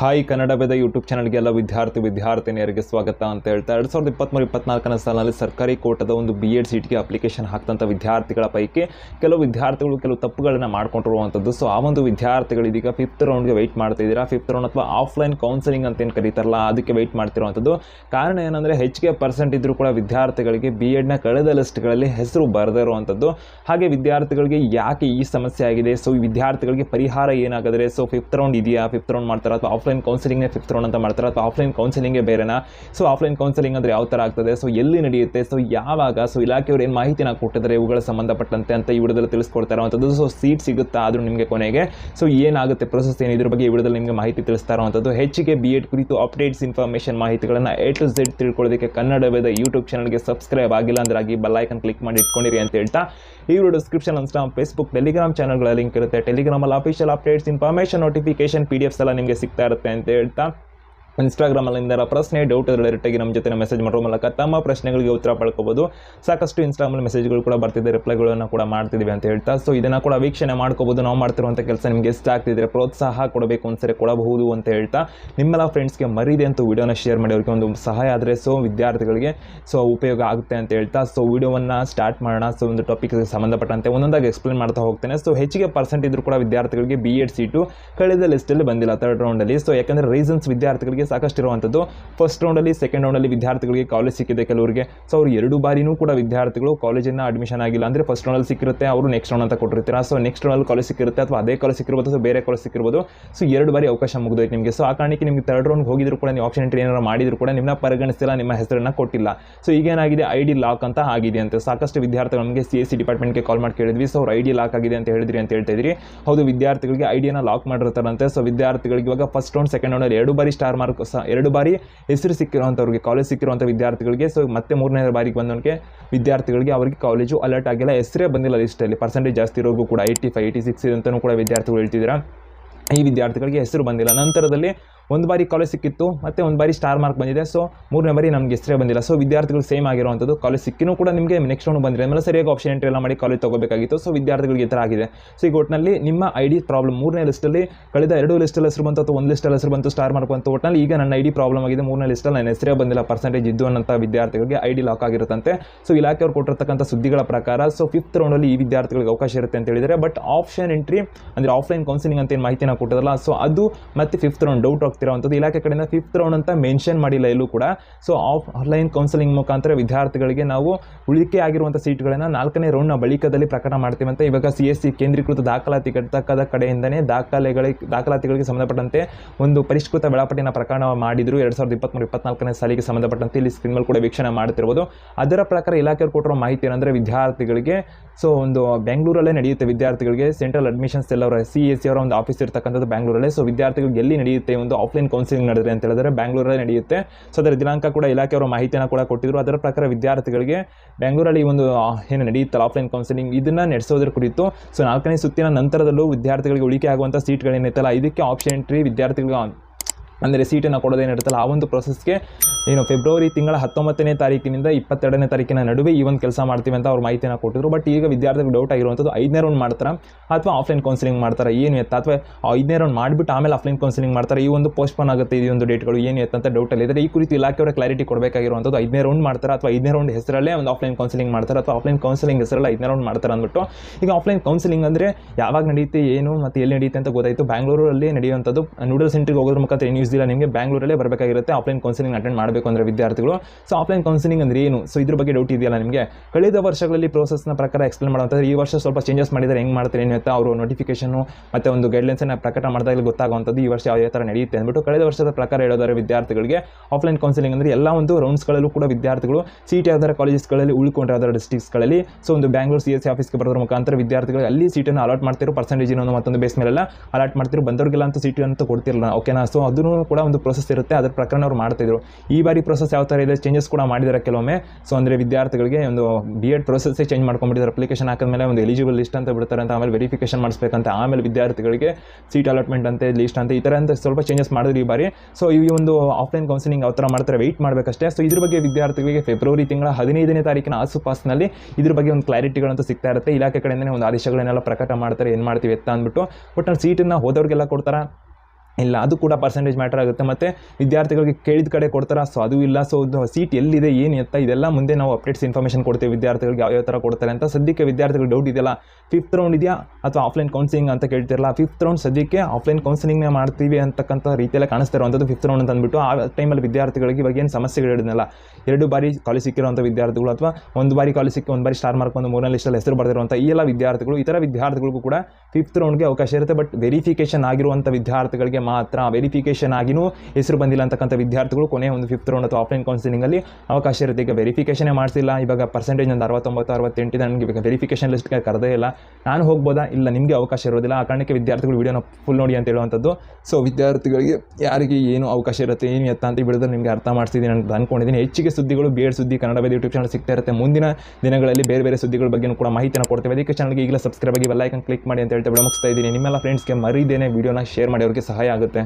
Hi Kannada Veda YouTube ಚಾನಲ್ಗೆ ಎಲ್ಲ ವಿದ್ಯಾರ್ಥಿ ವಿದ್ಯಾರ್ಥಿನಿಯರಿಗೆ ಸ್ವಾಗತ ಅಂತ ಹೇಳ್ತಾ ಎರಡು ಸಾವಿರದ ಇಪ್ಪತ್ತ್ಮೂರು ಇಪ್ಪತ್ನಾಲ್ಕನೇ ಸಾಲಿನಲ್ಲಿ ಸರ್ಕಾರಿ ಕೋಟದ ಒಂದು ಬಿ ಎಡ್ ಸೀಟ್ಗೆ ಅಪ್ಲಿಕೇಶನ್ ಹಾಕ್ತಂಥ ವಿದ್ಯಾರ್ಥಿಗಳ ಪೈಕಿ ಕೆಲವು ವಿದ್ಯಾರ್ಥಿಗಳು ಕೆಲವು ತಪ್ಪುಗಳನ್ನು ಮಾಡ್ಕೊಂಡಿರುವಂಥದ್ದು ಸೊ ಆ ಒಂದು ವಿದ್ಯಾರ್ಥಿಗಳು ಇದೀಗ ಫಿಫ್ತ್ ರೌಂಡ್ಗೆ ವೆಯ್ಟ್ ಮಾಡ್ತಿದ್ದೀರಾ ಫಿಫ್ತ್ ರೌಂಡ್ ಅಥವಾ ಆಫ್ಲೈನ್ ಕೌನ್ಸಿಲಿಂಗ್ ಅಂತ ಏನು ಕರೀತಾರಲ್ಲ, ಅದಕ್ಕೆ ವೆಯ್ಟ್ ಮಾಡ್ತಿರುವಂಥದ್ದು ಕಾರಣ ಏನಂದರೆ ಹೆಚ್ಚಿಗೆ ಪರ್ಸೆಂಟ್ ಇದ್ದರೂ ಕೂಡ ವಿದ್ಯಾರ್ಥಿಗಳಿಗೆ ಬಿ ಎಡ್ನ ಕಳೆದ ಲಿಸ್ಟ್ಗಳಲ್ಲಿ ಹೆಸರು ಬರದೇ ಇರುವಂಥದ್ದು ಹಾಗೆ ವಿದ್ಯಾರ್ಥಿಗಳಿಗೆ ಯಾಕೆ ಈ ಸಮಸ್ಯೆ ಆಗಿದೆ? ಸೊ ವಿದ್ಯಾರ್ಥಿಗಳಿಗೆ ಪರಿಹಾರ ಏನಾಗಿದ್ರೆ? ಸೊ ಫಿಫ್ತ್ ರೌಂಡ್ ಇದೆಯಾ? ಫಿಫ್ತ್ ರೌಂಡ್ ಮಾಡ್ತಾರೆ? ಅಥವಾ ಆಫ್ಲೈನ್ ಕೌನ್ಸಿಲಿಂಗ್ನೇ ಫಿಫ್ತ್ ರೌಂಡ್ ಅಂತ ಮಾಡ್ತಾರೆ. ಅಥವಾ ಆಫ್ಲೈನ್ ಕೌನ್ಸಿಲಿಂಗೇ ಬೇರೆನಾ? ಸೊ ಆಫ್ಲೈನ್ ಕೌನ್ಸಿಲಿಂಗ್ ಅಂದರೆ ಯಾವ ಥರ ಆಗ್ತದೆ? ಸೊ ಎಲ್ಲಿ ನಡೆಯುತ್ತೆ? ಸೊ ಯಾವಾಗ? ಸೊ ಇಲಾಖೆಯವರು ಏನು ಮಾಹಿತಿನ ಕೊಟ್ಟಿದ್ದಾರೆ? ಇವುಗಳ ಸಂಬಂಧಪಟ್ಟಂತೆ ಅಂತ ಈ ವಿಡಿಯೋದಲ್ಲಿ ತಿಳಿಸ್ಕೊಡ್ತಾ ಇರುವಂಥದ್ದು. ಸೊ ಸೀಟ್ ಸಿಗುತ್ತಾ ಆದರೂ ನಿಮಗೆ ಕೊನೆಗೆ? ಸೊ ಏನಾಗುತ್ತೆ ಪ್ರೊಸೆಸ್ ಏನು ಇದ್ರ ಬಗ್ಗೆ ಈ ವಿಡಿಯೋದಲ್ಲಿ ನಿಮಗೆ ಮಾಹಿತಿ ತಿಳಿಸ್ತಾ ಇರುವಂಥದ್ದು. ಹೆಚ್ಚಿಗೆ ಬಿ ಎಡ್ ಕುರಿತು ಅಪ್ಡೇಟ್ಸ್ ಇನ್ಫಾರ್ಮೇಷನ್ ಮಾಹಿತಿಗಳನ್ನು ಎ ಟು ಝೆಡ್ ತಿಳ್ಕೊಳ್ಳೋದಕ್ಕೆ ಕನ್ನಡವೇದ ಯೂಟ್ಯೂಬ್ ಚಾನಲ್ಗೆ ಸಬ್ಸ್ಕ್ರೈಬ್ ಆಗಿಲ್ಲ ಅಂದ್ರೆ ಆಗಿ ಬೆಲ್ಲೈಕನ್ ಕ್ಲಿಕ್ ಮಾಡಿ ಇಟ್ಕೊಂಡಿರಿ ಅಂತ ಹೇಳ್ತಾ. ಈ video description Insta Facebook Telegram ಚಾನಲ್ಗಳ ಲಿಂಕ್ ಇರುತ್ತೆ. ಟೆಲಿಗ್ರಾಮಲ್ಲಿ official updates information notification P D Fs ಎಲ್ಲ ನಿಮಗೆ ಸಿಗ್ತಾ ಇರುತ್ತೆ. ಅಂತ ಹೇಳ್ತಾ ಇನ್ಸ್ಟಾಗ್ರಾಮಲ್ಲಿಂದ ಪ್ರಶ್ನೆ ಡೌಟ್ ಡೈರೆಕ್ಟಾಗಿ ನಮ್ಮ ಜೊತೆ ಮೆಸೇಜ್ ಮಾಡೋ ಮೂಲಕ ತಮ್ಮ ಪ್ರಶ್ನೆಗಳಿಗೆ ಉತ್ತರ ಪಡ್ಕೋಬೋದು. ಸಾಕಷ್ಟು ಇನ್ಸ್ಟಾಗ್ರಾಮಲ್ಲಿ ಮೆಸೇಜ್ಗಳು ಕೂಡ ಬರ್ತಿದೆ ರಿಪ್ಲೈಗಳನ್ನು ಕೂಡ ಮಾಡ್ತಿದ್ದೀವಿ ಅಂತ ಹೇಳ್ತಾ ಸೊ ಇದನ್ನು ಕೂಡ ವೀಕ್ಷಣೆ ಮಾಡ್ಕೋಬೋದು. ನಾವು ಮಾಡ್ತಿರುವಂಥ ಕೆಲಸ ನಿಮಗೆ ಎಷ್ಟು ಆಗ್ತಿದ್ರೆ ಪ್ರೋತ್ಸಾಹ ಕೊಡಬೇಕು ಅನ್ಸರಿ ಕೊಡಬಹುದು ಅಂತ ಹೇಳ್ತಾ, ನಿಮ್ಮೆಲ್ಲ ಫ್ರೆಂಡ್ಸ್ಗೆ ಮರಿದೆ ಅಂತ ವಿಡಿಯೋನ ಶೇರ್ ಮಾಡಿ, ಅವರಿಗೆ ಒಂದು ಸಹಾಯ ಆದರೆ ಸೊ ವಿದ್ಯಾರ್ಥಿಗಳಿಗೆ ಸೊ ಉಪಯೋಗ ಆಗುತ್ತೆ ಅಂತ ಹೇಳ್ತಾ ಸೊ ವಿಡಿಯೋವನ್ನು ಸ್ಟಾರ್ಟ್ ಮಾಡೋಣ. ಸೊ ಒಂದು ಟಾಪಿಕ್ಗೆ ಸಂಬಂಧಪಟ್ಟಂತೆ ಒಂದೊಂದಾಗಿ ಎಕ್ಸ್ಪ್ಲೇನ್ ಮಾಡ್ತಾ ಹೋಗ್ತೇನೆ. ಸೊ ಹೆಚ್ಚಿಗೆ ಪರ್ಸೆಂಟ್ ಇದ್ರೂ ಕೂಡ ವಿದ್ಯಾರ್ಥಿಗಳಿಗೆ ಬಿ ಎಡ್ ಸೀಟು ಕಳೆದ ಲಿಸ್ಟಲ್ಲಿ ಬಂದಿಲ್ಲ ಥರ್ಡ್ ರೌಂಡಲ್ಲಿ ಸೊ ಯಾಕಂದರೆ ರೀಸನ್ಸ್ ವಿದ್ಯಾರ್ಥಿಗಳಿಗೆ ಸಾಕಷ್ಟು ಇರುವಂಥದ್ದು ಫಸ್ಟ್ ರೌಂಡಲ್ಲಿ ಸೆಕೆಂಡ್ ರೌಂಡಲ್ಲಿ ವಿದ್ಯಾರ್ಥಿಗಳಿಗೆ ಕಾಲೇಜ್ ಸಿಕ್ಕಿದೆ ಕೆಲವರಿಗೆ. ಸೊ ಅವ್ರು ಎರಡು ಬಾರಿನೂ ಕೂಡ ವಿದ್ಯಾರ್ಥಿಗಳು ಕಾಲೇಜಿನ ಅಡ್ಮಿಷನ್ ಆಗಿಲ್ಲ. ಅಂದರೆ ಫಸ್ಟ್ ರೌಂಡಲ್ಲಿ ಸಿಕ್ಕಿರುತ್ತೆ, ಅವರು ನೆಕ್ಸ್ಟ್ ರೌಂಡ್ ಅಂತ ಕೊಟ್ಟಿರ್ತೀರಾ. ಸೊ ನೆಕ್ಸ್ಟ್ ರೌಂಡಲ್ಲಿ ಕಾಲೇಜ್ ಸಿಕ್ಕಿರುತ್ತೆ ಅಥವಾ ಅದೇ ಕಾಲೇಜ್ ಸಿಕ್ಕಿರ್ಬೋದು ಅಥವಾ ಬೇರೆ ಕಾಲೇಜ್ ಸಿಕ್ಕಿರ್ಬೋದು. ಸೊ ಎರಡು ಬಾರಿ ಅವಕಾಶ ಮುಗಿದೋಯ್ತು ನಿಮಗೆ. ಸೊ ಆ ಕಾರಣಕ್ಕೆ ನಿಮಗೆ ತರ್ಡ್ ರೌಂಡ್ ಹೋಗಿದ್ರು ಕೂಡ, ನೀವು ಆಪ್ಷನ್ ಎಂಟ್ರಿ ಏನಾರು ಮಾಡಿದ್ರು ಕೂಡ ನಿಮ್ಮನ್ನ ಪರಿಗಣಿಸಿಲ್ಲ ನಿಮ್ಮ ಹೆಸರನ್ನು ಕೊಟ್ಟಿಲ್ಲ. ಸೊ ಈಗೇನಾಗಿದೆ ಐ ಡಿ ಲಾಕ್ ಅಂತ ಆಗಿದೆ ಅಂತ. ಸಾಕಷ್ಟು ವಿದ್ಯಾರ್ಥಿಗಳು ನಮಗೆ ಸಿ ಎಸ್ ಸಿ ಡಿಪಾರ್ಟ್ಮೆಂಟ್ಗೆ ಕಾಲ್ ಮಾಡಿ ಕೇಳಿದ್ವಿ. ಸೊ ಅವ್ರು ಐ ಡಿ ಲಾಕ್ ಆಗಿದೆ ಅಂತ ಹೇಳಿದ್ರಿ ಅಂತ ಹೇಳ್ತಾ ಇದ್ರಿ. ಹೌದು, ವಿದ್ಯಾರ್ಥಿಗಳಿಗೆ ಐ ಡಿಯನ್ನು ಲಾಕ್ ಮಾಡಿರ್ತಾರಂತೆ. ಸೊ ವಿದ್ಯಾರ್ಥಿಗಳಿಗೆ ಇವಾಗ ಫಸ್ಟ್ ರೌಂಡ್ ಸೆಕೆಂಡ್ ರೌಂಡಲ್ಲಿ ಎರಡು ಬಾರಿ ಸ್ಟಾರ್ ಮಾರ್ಕ್ ಸ ಎರಡು ಬಾರಿ ಹೆಸರು ಸಿಕ್ಕಿರುವಂಥವ್ರಿಗೆ ಕಾಲೇಜ್ ಸಿಕ್ಕಿರುವಂಥ ವಿದ್ಯಾರ್ಥಿಗಳಿಗೆ ಸೊ ಮತ್ತೆ ಮೂರನೇ ಬಾರಿಗೆ ಬಂದವನಿಗೆ ವಿದ್ಯಾರ್ಥಿಗಳಿಗೆ ಅವರಿಗೆ ಕಾಲೇಜು ಅಲರ್ಟ್ ಆಗಿಲ್ಲ. ಹೆಸರೇ ಬಂದಿಲ್ಲ ಲಿಸ್ಟಲ್ಲಿ ಪರ್ಸೆಂಟೇಜ್ ಜಾಸ್ತಿ ಇರೋರ್ಗೂ ಕೂಡ ಏಯ್ಟಿ ಫೈವ್ ಏಯ್ಟಿ ಸಿಕ್ಸ್ ಕೂಡ ವಿದ್ಯಾರ್ಥಿಗಳು ಹೇಳ್ತಿದ್ದೀರಾ. ಈ ವಿದ್ಯಾರ್ಥಿಗಳಿಗೆ ಹೆಸರು ಬಂದಿಲ್ಲ. ನಂತರದಲ್ಲಿ ಒಂದು ಬಾರಿ ಕಾಲೇಜ್ ಸಿಕ್ಕಿತ್ತು, ಮತ್ತು ಒಂದು ಬಾರಿ ಸ್ಟಾರ್ ಮಾರ್ಕ್ ಬಂದಿದೆ. ಸೊ ಮೂರನೇ ಬಾರಿ ನಮಗೆ ಹೆಸರೇ ಬಂದಿಲ್ಲ. ಸೊ ವಿದ್ಯಾರ್ಥಿಗಳು ಸೇಮ್ ಆಗಿರುವಂಥದ್ದು. ಕಾಲೇಜ್ ಸಿಕ್ಕಿನೂ ಕೂಡ ನಿಮಗೆ ನೆಕ್ಸ್ಟ್ ರೌಂಡ್ ಬಂದಿದೆ. ಆಮೇಲೆ ಸರಿಯಾಗಿ ಆಪ್ಷನ್ ಎಂಟ್ರಿ ಎಲ್ಲ ಮಾಡಿ ಕಾಲೇಜ್ ತಗೋಬೇಕಾಗಿತ್ತು. ಸೊ ವಿದ್ಯಾರ್ಥಿಗಳಿಗೆ ಈ ಥರ ಆಗಿದೆ. ಸೊ ಈಗ ಒಟ್ಟಿನಲ್ಲಿ ನಿಮ್ಮ ಐ ಡಿ ಪ್ರಾಬ್ಲಮ್ ಮೂರನೇ ಲಿಸ್ಟಲ್ಲಿ ಕಳೆದ ಎರಡು ಲಿಸ್ಟಲ್ಲಿ ಹೆಸರು ಬಂತು, ಅಥವಾ ಒಂದು ಲಿಸ್ಟಲ್ಲಿ ಹೆಸರು ಬಂತು ಸ್ಟಾರ್ ಮಾರ್ಕ್ ಬಂತು. ಒಟ್ಟಿನಲ್ಲಿ ಈಗ ನನ್ನ ಐ ಡಿ ಪ್ರಾಬ್ಲಮ್ ಆಗಿದೆ. ಮೂರನೇ ಲಿಸ್ಟಲ್ಲಿ ನನ್ನ ಹೆಸರೇ ಬಂದಿಲ್ಲ ಪರ್ಸೆಂಟೇಜ್ ಇದ್ದು ಅನ್ನೋಂಥ ವಿದ್ಯಾರ್ಥಿಗಳಿಗೆ ಐ ಡಿ ಲಾಕ್ ಆಗಿರುತ್ತಂತೆ. ಸೊ ಇಲಾಖೆಯವರು ಕೊಟ್ಟಿರ್ತಕ್ಕಂಥ ಸುದ್ದಿಗಳ ಪ್ರಕಾರ ಸೊ ಫಿಫ್ತ್ ರೌಂಡಲ್ಲಿ ಈ ವಿದ್ಯಾರ್ಥಿಗಳಿಗೆ ಅವಕಾಶ ಇರುತ್ತೆ ಅಂತ ಹೇಳಿದರೆ ಬಟ್ ಆಪ್ಷನ್ ಎಂಟ್ರಿ ಅಂದರೆ ಆಫ್ಲೈನ್ ಕೌನ್ಸಿಲಿಂಗ್ ಅಂತ ಏನು ಮಾಹಿತಿನ ಕೊಟ್ಟಿರಲ್ಲ ಸೊ ಅದು ಮತ್ತೆ ಫಿಫ್ತ್ ರೌಂಡ್ ಡೌಟ್ ಆಗ್ತಿರೋವಂಥದ್ದು ಇಲಾಖೆ ಕಡೆಯಿಂದ ಫಿಫ್ತ್ ರೌಂಡ್ ಅಂತ ಮೆನ್ಷನ್ ಮಾಡಿಲ್ಲ ಎಲ್ಲೂ ಕೂಡ. ಸೊ ಆಫ್ ಆನ್ಲೈನ್ ಕೌನ್ಸಿಲಿಂಗ್ ಮುಖಾಂತರ ವಿದ್ಯಾರ್ಥಿಗಳಿಗೆ ನಾವು ಉಳಿಕೆ ಆಗಿರುವಂಥ ಸೀಟ್ಗಳನ್ನು ನಾಲ್ಕನೇ ರೌಂಡ್ನ ಬಳಿಕದಲ್ಲಿ ಪ್ರಕಟ ಮಾಡ್ತೀವಿ ಅಂತ ಇವಾಗ ಸಿ ಎಸ್ ಸಿ ಕೇಂದ್ರೀಕೃತ ದಾಖಲಾತಿ ಘಟಕದ ಕಡೆಯಿಂದನೇ ದಾಖಲೆಗಳಿಗೆ, ದಾಖಲಾತಿಗಳಿಗೆ ಸಂಬಂಧಪಟ್ಟಂತೆ ಒಂದು ಪರಿಷ್ಕೃತ ವೇಳಾಪಟ್ಟಿನ ಪ್ರಕರಣ ಮಾಡಿದ್ರು. ಎರಡು ಸಾವಿರದ ಇಪ್ಪತ್ತ್ಮೂರು ಇಪ್ಪತ್ನಾಲ್ಕನೇ ಸಾಲಿಗೆ ಸಂಬಂಧಪಟ್ಟಂತೆ ಇಲ್ಲಿ ಸ್ಕ್ರೀನ್ ಮೇಲೆ ಕೂಡ ವೀಕ್ಷಣೆ ಮಾಡ್ತಿರ್ಬೋದು. ಅದರ ಪ್ರಕಾರ ಇಲಾಖೆಯವರು ಕೊಟ್ಟಿರೋ ಮಾಹಿತಿ ಏನಂದರೆ ವಿದ್ಯಾರ್ಥಿಗಳಿಗೆ ಸೊ ಒಂದು ಬೆಂಗಳೂರಲ್ಲೇ ನಡೆಯುತ್ತೆ ವಿದ್ಯಾರ್ಥಿಗಳಿಗೆ ಸೆಂಟ್ರಲ್ ಅಡ್ಮಿಷನ್ಸ್ ಎಲ್ಲ ಸಿ ಎಸ್ ಸಿ ಅವರ ಒಂದು ಆಫೀಸ್ ಇರ್ತಕ್ಕಂಥದ್ದು ಬೆಂಗಳೂರಲ್ಲೇ ಸೊ ವಿದ್ಯಾರ್ಥಿಗಳಿಗೆ ಎಲ್ಲಿ ನಡೆಯುತ್ತೆ ಒಂದು ಆಫ್ಲೈನ್ ಕೌನ್ಸಿಲಿಂಗ್ ನಡೆದರೆ ಅಂತ ಹೇಳಿದ್ರೆ ಬ್ಯಾಂಗ್ಳೂರಲ್ಲಿ ನಡೆಯುತ್ತೆ. ಸೊ ಅದರ ದಿನಾಂಕ ಕೂಡ ಇಲಾಖೆಯವರು ಮಾಹಿತಿಯನ್ನು ಕೂಡ ಕೊಟ್ಟಿದ್ರು. ಅದರ ಪ್ರಕಾರ ವಿದ್ಯಾರ್ಥಿಗಳಿಗೆ ಬೆಂಗಳೂರಲ್ಲಿ ಒಂದು ಏನು ನಡೆಯುತ್ತಲ್ಲ ಆಫ್ಲೈನ್ ಕೌನ್ಸಿಲಿಂಗ್ ಇದನ್ನು ನಡೆಸೋದ್ರ ಕುರಿತು. ಸೊ ನಾಲ್ಕನೇ ಸುತ್ತಿನ ನಂತರದಲ್ಲೂ ವಿದ್ಯಾರ್ಥಿಗಳಿಗೆ ಉಳಿಕೆ ಆಗುವಂಥ ಸೀಟ್ಗಳೇನಿತ್ತಲ್ಲ ಇದಕ್ಕೆ ಆಪ್ಷನ್ ಎಂಟ್ರಿ ವಿದ್ಯಾರ್ಥಿಗಳಿಗೆ ಅಂದರೆ ಸೀಟನ್ನು ಕೊಡೋದೇನಿರುತ್ತಲ್ಲ ಆ ಒಂದು ಪ್ರೊಸೆಸ್ಗೆ ಏನು ಫೆಬ್ರವರಿ ತಿಂಗಳ ಹತ್ತೊಂಬತ್ತನೇ ತಾರೀಕಿನಿಂದ ಇಪ್ಪತ್ತೆರಡನೇ ತಾರೀಕಿನ ನಡುವೆ ಈ ಒಂದು ಕೆಲಸ ಮಾಡ್ತೀವಿ ಅಂತ ಅವ್ರು ಮಾಹಿತಿಯನ್ನು ಕೊಟ್ಟಿದ್ರು. ಬಟ್ ಈಗ ವಿದ್ಯಾರ್ಥಿಗಳು ಡೌಟ್ ಆಗಿರುವಂಥದ್ದು ಐದನೇ ರೌಂಡ್ ಮಾಡ್ತಾರೆ? ಅಥವಾ ಆಫ್ಲೈನ್ ಕೌನ್ಸಿಲಿಂಗ್ ಮಾಡ್ತಾರೆ? ಏನು ಎತ್ತ? ಅಥವಾ ಐದನೇ ರೌಂಡ್ ಮಾಡಿಬಿಟ್ಟು ಆಮೇಲೆ ಆಫ್ಲೈನ್ ಕೌನ್ಸಿಲಿಂಗ್ ಮಾಡ್ತಾರೆ? ಈ ಒಂದು ಪೋಸ್ಟ್ಪೋನ್ ಆಗುತ್ತೆ ಈ ಒಂದು ಡೇಟ್ಗಳು ಏನು ಎತ್ತ ಡೌಟ್ ಡೌಟಲ್ಲಿ ಇದ್ದರೆ. ಈ ಕುರಿತು ಇಲಾಖೆಯವರ ಕ್ಲಾರಿಟಿ ಕೊಡಬೇಕಾಗಿರುವಂಥದ್ದು ಐದನೇ ರೌಂಡ್ ಮಾಡ್ತಾರೆ? ಅಥವಾ ಐದನೇ ರೌಂಡ್ ಹೆಸರಲ್ಲೇ ಒಂದು ಆಫ್ಲೈನ್ ಕೌನ್ಸಿಲಿಂಗ್ ಮಾಡ್ತಾರೆ? ಅಥವಾ ಆಫ್ಲೈನ್ ಕೌನ್ಸಿಲಿಂಗ್ ಹೆಸರಲ್ಲ ಐದನೇ ರೌಂಡ್ ಮಾಡ್ತಾರೆ ಅಂದ್ಬಿಟ್ಟು. ಈಗ ಆಫ್ಲೈನ್ ಕೌನ್ಸಿಲಿಂಗ್ ಅಂದರೆ ಯಾವಾಗ ನಡೆಯುತ್ತೆ, ಏನು ಮತ್ತು ಎಲ್ಲಿ ನಡೆಯುತ್ತೆ ಅಂತ ಗೊತ್ತಾಯಿತು. ಬ್ಯಾಂಗ್ಳೂರಲ್ಲಿ ನಡೆಯುವಂಥದ್ದು. ನೂಡಲ್ ಸೆಂಟ್ರಿಗೆ ಹೋಗೋದ್ರ ಮುಖಾಂತರ ಏನು ಇಲ್ಲ, ನಿಮಗೆ ಬ್ಯಾಂಗ್ಳೂರಲ್ಲೇ ಬರಬೇಕಾಗಿರುತ್ತೆ. ಆಫ್ಲೈನ್ ಕೌನ್ಸಿಲಿಂಗ್ ಅಟೆಂಡ್ ಮಾಡಬೇಕು ಅಂದರೆ ವಿದ್ಯಾರ್ಥಿಗಳು. ಸೊ ಆಫ್ಲೈನ್ ಕೌನ್ಸಿಲಿಂಗ್ ಅಂದರೆ ಏನು? ಸೊ ಇದ್ರ ಬಗ್ಗೆ ಡೌಟ್ ಇದೆಯಲ್ಲ ನಿಮಗೆ? ಕಳೆದ ವರ್ಷಗಳಲ್ಲಿ ಪ್ರೋಸೆಸ್ನ ಪ್ರಕಾರ ಎಕ್ಸ್ಪ್ಲೇನ್ ಮಾಡುವಂಥದ್ದು ಈ ವರ್ಷ ಸ್ವಲ್ಪ ಚೇಂಜಸ್ ಮಾಡಿದರೆ ಹೆಂಗೆ ಮಾಡ್ತಾರೆ ಏನು ಅಂತ ಅವರು ನೋಟಿಫಿಕೇಶನು ಮತ್ತು ಒಂದು ಗೈಡ್ಲೈನ್ಸನ್ನು ಪ್ರಕಟ ಮಾಡಿದಾಗ ಗೊತ್ತಾಗುವಂಥದ್ದು ಈ ವರ್ಷ ಯಾವ ಥರ ನಡೆಯುತ್ತೆ ಅಂದ್ಬಿಟ್ಟು ಕಳೆದ ವರ್ಷದ ಪ್ರಕಾರ ಹೇಳೋದಾದ್ರೆ ವಿದ್ಯಾರ್ಥಿಗಳಿಗೆ ಆಫ್ಲೈನ್ ಕೌನ್ಸಿಲಿಂಗ್ ಅಂದರೆ ಎಲ್ಲ ಒಂದು ರೌಂಡ್ಸ್ಗಳಲ್ಲೂ ಕೂಡ ವಿದ್ಯಾರ್ಥಿಗಳು ಸೀಟ್ ಯಾವ್ದಾರ ಕಾಲೇಜಸ್ಗಳಲ್ಲಿ ಉಳ್ಕೊಂಡ್ರೆ ಡಿಸ್ಟ್ರಿಕ್ಸ್ಗಳಲ್ಲಿ ಸೊ ಒಂದು ಬ್ಯಾಂಗ್ಳೂರು ಸಿ ಎಸ್ ಸಿ ಆಫೀಸ್ಗೆ ಬರೋದ್ರ ಮುಖಾಂತರ ವಿದ್ಯಾರ್ಥಿಗಳು ಅಲ್ಲಿ ಸೀಟನ್ನು ಅಲಾಟ್ ಮಾಡ್ತಿರೋ ಪರ್ಸೆಂಟೇಜ್ ಇನ್ನೊಂದು ಮತ್ತೊಂದು ಬೇಸ್ ಮೇಲೆಲ್ಲ ಅಲಾಟ್ ಮಾಡ್ತಿರೋ ಬಂದವರಿಗೆಲ್ಲ ಅಂತ ಸೀಟ್ ಅಂತ ಕೊಡ್ತಿರಲ್ಲ. ಓಕೆನಾ ಸೊ ಅದನ್ನು ಕೂಡ ಒಂದು ಪ್ರೊಸೆಸ್ ಇರುತ್ತೆ, ಅದರ ಪ್ರಕಾರ ಅವ್ರು ಮಾಡ್ತಿದ್ರು. ಈ ಬಾರಿ ಪ್ರೊಸೆಸ್ ಯಾವ ಥರ ಇದೆ ಚೇಂಜಸ್ ಕೂಡ ಮಾಡಿದ್ದಾರೆ ಕೆಲವೊಮ್ಮೆ. ಸೊ ಅಂದರೆ ವಿದ್ಯಾರ್ಥಿಗಳಿಗೆ ಒಂದು ಬಿ ಎಡ್ ಪ್ರೊಸೆಸ್ಸೇ ಚೇಂಜ್ ಮಾಡ್ಕೊಂಡ್ಬಿಟ್ಟಿದ್ದಾರೆ ಅಪ್ಲಿಕೇಶನ್ ಹಾಕಿದ್ಮೇಲೆ ಒಂದು ಎಲಿಜಿಬಲ್ ಲಿಸ್ಟ್ ಅಂತ ಬಿಡ್ತಾರೆ ಅಂತ ಆಮೇಲೆ ವೆರಿಫಿಕೇಶನ್ ಮಾಡಿಸ್ಬೇಕಂತ ಆಮೇಲೆ ವಿದ್ಯಾರ್ಥಿಗಳಿಗೆ ಸೀಟ್ ಅಲಾಟ್ಮೆಂಟ್ ಅಂತೆ ಲಿಸ್ಟ್ ಅಂತ, ಈ ಥರ ಅಂತ ಸ್ವಲ್ಪ ಚೇಂಜಸ್ ಮಾಡಿದ್ರು ಈ ಬಾರಿ. ಸೊ ಈ ಒಂದು ಆಫ್ಲೈನ್ ಕೌನ್ಸಿಲಿಂಗ್ ಯಾವ ಥರ ಮಾಡ್ತಾರೆ ವೆಯ್ಟ್ ಮಾಡಬೇಕಷ್ಟೇ. ಸೊ ಇದ್ರ ಬಗ್ಗೆ ವಿದ್ಯಾರ್ಥಿಗಳಿಗೆ ಫೆಬ್ರವರಿ ತಿಂಗಳ ಹದಿನೈದನೇ ತಾರೀಕಿನ ಆಸುಪಾಸಿನಲ್ಲಿ ಇದ್ರ ಬಗ್ಗೆ ಒಂದು ಕ್ಲಾರಿಟಿಗಳಂತೂ ಸಿಗ್ತಾ ಇರುತ್ತೆ. ಇಲಾಖೆ ಕಡೆಯಿಂದನೇ ಒಂದು ಆದೇಶಗಳನ್ನೆಲ್ಲ ಪ್ರಕಟ ಮಾಡ್ತಾರೆ, ಏನು ಮಾಡ್ತೀವಿ ಎತ್ತ ಅಂದ್ಬಿಟ್ಟು. ಒಟ್ಟು ಸೀಟನ್ನು ಹೋದವ್ರಿಗೆಲ್ಲ ಕೊಡ್ತಾರಾ? ಇಲ್ಲ, ಅದು ಕೂಡ ಪರ್ಸೆಂಟೇಜ್ ಮ್ಯಾಟರ್ ಆಗುತ್ತೆ. ಮತ್ತು ವಿದ್ಯಾರ್ಥಿಗಳಿಗೆ ಕೇಳಿದ ಕಡೆ ಕೊಡ್ತಾರಾ? ಸೊ ಅದು ಇಲ್ಲ. ಸೊ ಸೀಟ್ ಎಲ್ಲಿದೆ, ಏನು ಎತ್ತ? ಇದೆಲ್ಲ ಮುಂದೆ ನಾವು ಅಪ್ಡೇಟ್ಸ್ ಇನ್ಫಾರ್ಮೇಷನ್ ಕೊಡ್ತೀವಿ. ವಿದ್ಯಾರ್ಥಿಗಳಿಗೆ ಯಾವ ಯಾವ ಥರ ಕೊಡ್ತಾರೆ ಅಂತ. ಸದ್ಯಕ್ಕೆ ವಿದ್ಯಾರ್ಥಿಗಳು ಡೌಟ್ ಇದೆಯಲ್ಲ? ಫಿಫ್ತ್ ರೌಂಡ್ ಇದೆಯಾ? ಅಥವಾ ಆಫ್ಲೈನ್ ಕೌನ್ಸಿಲಿಂಗ್ ಅಂತ ಕೇಳ್ತಿರಲ್ಲ? ಫಿಫ್ತ್ ರೌಂಡ್ ಸದ್ಯಕ್ಕೆ ಆಫ್ಲೈನ್ ಕೌನ್ಸಿಲಿಂಗ್ನೇ ಮಾಡ್ತೀವಿ ಅಂತಕ್ಕಂಥ ರೀತಿಯಲ್ಲಿ ಕಾಣಿಸ್ತಾ ಇರುವಂಥದ್ದು ಫಿಫ್ತ್ ರೌಂಡ್ ಅಂತ ಅಂದ್ಬಿಟ್ಟು. ಆ ಟೈಮಲ್ಲಿ ವಿದ್ಯಾರ್ಥಿಗಳಿಗೆ ಇವಾಗ ಏನು ಸಮಸ್ಯೆಗಳು ಹೇಳಿದ್ನಲ್ಲ? ಎರಡು ಬಾರಿ ಕಾಲೇಜ್ ಸಿಕ್ಕಿರುವಂಥ ವಿದ್ಯಾರ್ಥಿಗಳು ಅಥವಾ ಒಂದು ಬಾರಿ ಕಾಲೇಜ್ ಸಿಕ್ಕಿ, ಒಂದು ಬಾರಿ ಸ್ಟಾರ್ ಮಾರ್ಕ್ ಒಂದು ಮೂರನೇ ಲಿಸ್ಟಲ್ಲಿ ಹೆಸರು ಬರೆದಿರುವಂಥ ಈ ಎಲ್ಲ ವಿದ್ಯಾರ್ಥಿಗಳು, ಇತರ ವಿದ್ಯಾರ್ಥಿಗಳಿಗೂ ಕೂಡ ಫಿಫ್ತ್ ರೌಂಡ್ಗೆ ಅವಕಾಶ ಇರುತ್ತೆ. ಬಟ್ ವೆರಿಫಿಕೇಷನ್ ಆಗಿರುವಂಥ ವಿದ್ಯಾರ್ಥಿಗಳಿಗೆ ಮಾತ್ರ ವೆರಿಫಿಕೇಷನ್ ಆಗಿನೂ ಹೆಸರು ಬಂದಿಲ್ಲ ಅಂತಕ್ಕಂಥ ವಿದ್ಯಾರ್ಥಿಗಳು ಕೊನೆ ಒಂದು ಫಿಫ್ತ್ ರೌಂಡ್ ಅಥವಾ ಆಫ್ಲೈನ್ ಕೌನ್ಸಿಲಿಂಗಲ್ಲಿ ಅವಕಾಶ ಇರುತ್ತೆ. ಈಗ ವೆರಿಫಿಕೇಷನೇ ಮಾಡಿಸಿಲ್ಲ, ಇವಾಗ ಪರ್ಸೆಂಟೇಜ್ ಒಂದು ಅರವತ್ತೊಂಬತ್ತು, ಅರವತ್ತೆಂಟಿದೆ. ನನಗೆ ಇವಾಗ ವೆರಿಫಿಕೇಷನ್ ಲಿಸ್ಟ್ಗೆ ಕರೆದೇ ಇಲ್ಲ. ನಾನು ಹೋಗ್ಬೋದಾ? ಇಲ್ಲ, ನಿಮಗೆ ಅವಕಾಶ ಇರೋದಿಲ್ಲ. ಆ ಕಾರಣಕ್ಕೆ ವಿದ್ಯಾರ್ಥಿಗಳು ವೀಡಿಯೋನ ಫುಲ್ ನೋಡಿ ಅಂತ ಹೇಳುವಂಥದ್ದು. ಸೊ ವಿದ್ಯಾರ್ಥಿಗಳಿಗೆ ಯಾರಿಗೆ ಏನು ಅವಕಾಶ ಇರುತ್ತೆ, ಏನು ಎತ್ತ ಅಂತ ಬಿಡೋದು ನಿಮಗೆ ಅರ್ಥ ಮಾಡಿಸಿದ್ದೀನಿ ಅಂತ ಅಂದ್ಕೊಂಡಿದ್ದೀನಿ ಹೆಚ್ಚಿಗೆ ಸುದ್ದಿಗಳು ಬೇಡ ಸುದ್ದಿ ಕನ್ನಡ ಬೇದ ಯೂಟ್ಯೂಬ್ ಚಾನಲ್ ಸಿಗ್ತಾ ಇರುತ್ತೆ. ಮುಂದಿನ ದಿನಗಳಲ್ಲಿ ಬೇರೆ ಬೇರೆ ಸುದ್ದಿಗಳ ಬಗ್ಗೆ ಕೂಡ ಮಾಹಿತಿಯನ್ನು ಕೊಡ್ತೇವೆ. ಅದಕ್ಕೆ ಚಾನಲ್ಗೆ ಈಗಲೇ ಸಬ್ಸ್ಕ್ರೈಬ್ ಆಗಿ ಬೆಲ್ಲೈಕನ್ ಕ್ಲಿಕ್ ಮಾಡಿ ಅಂತ ಹೇಳ್ತೇವೆ ಮುಗಿಸ್ತಾ ಇದ್ದೀನಿ. ನಿಮ್ಮೆಲ್ಲ ಫ್ರೆಂಡ್ಸ್ಗೆ ಮರಿದೇನೆ ವೀಡಿಯೋನ ಶೇರ್ ಮಾಡಿ. ಅವರಿಗೆ ಸಹಾಯ ಆಗುತ್ತೆ.